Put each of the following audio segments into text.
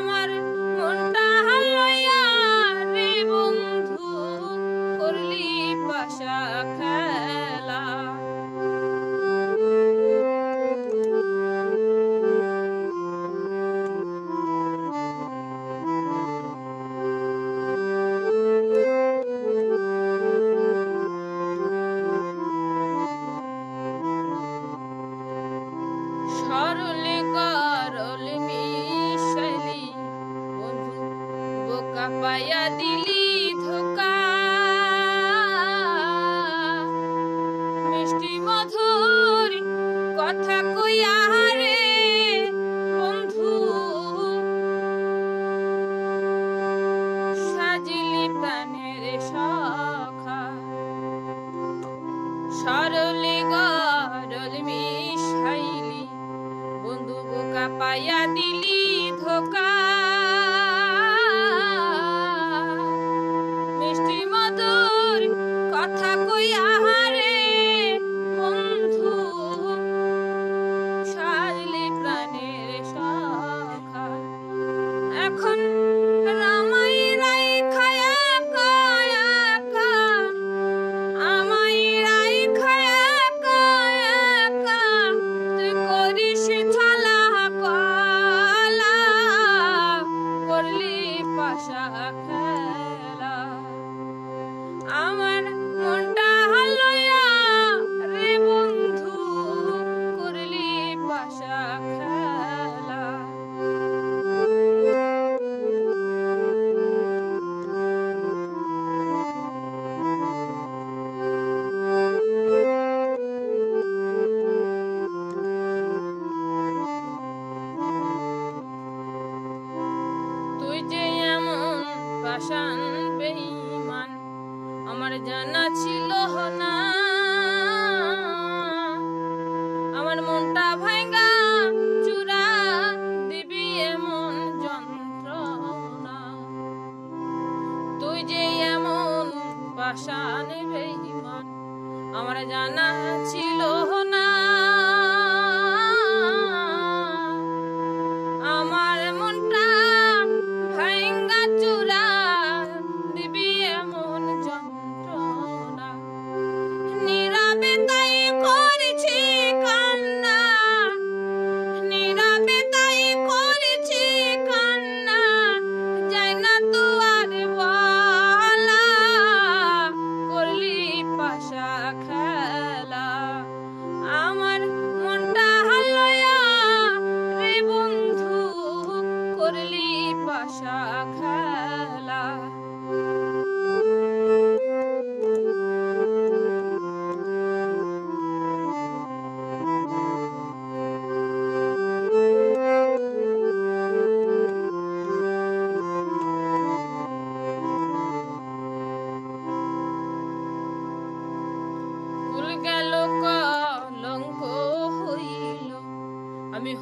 I'm out. কথা কইয়া বাসান বেঈমান, আমার জানা ছিল না। আমার মনটা ভাঙ্গা চূড়া দিবি এমন যন্ত্রণা। তুই যে এমন বাসান বেঈমান, আমার জানা ছিল না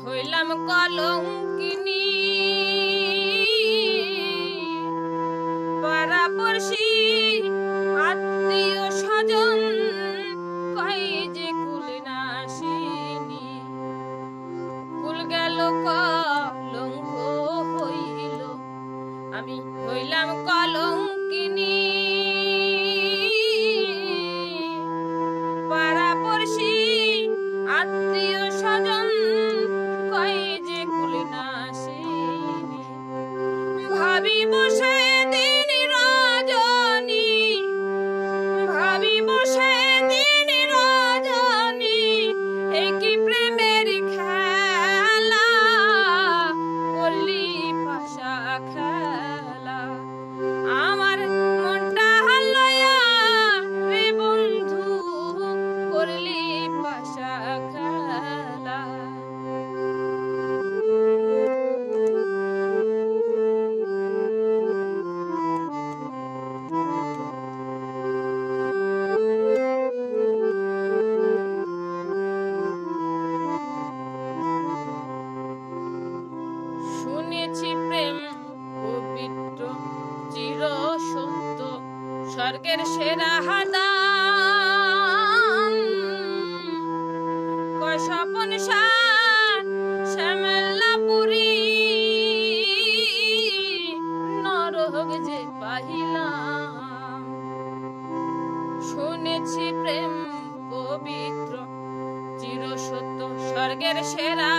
হইলাম কলঙ্কিনী। পারাপড়শি আত্মীয় স্বজন কই যে কুল নাসিনি কুল গেল কলঙ্ক হইল। আমি হইলাম কলঙ্ক স্বপন সার শ্যামলাপুরি যে শুনেছি প্রেম পবিত্র চিরসত্য স্বর্গের সেরা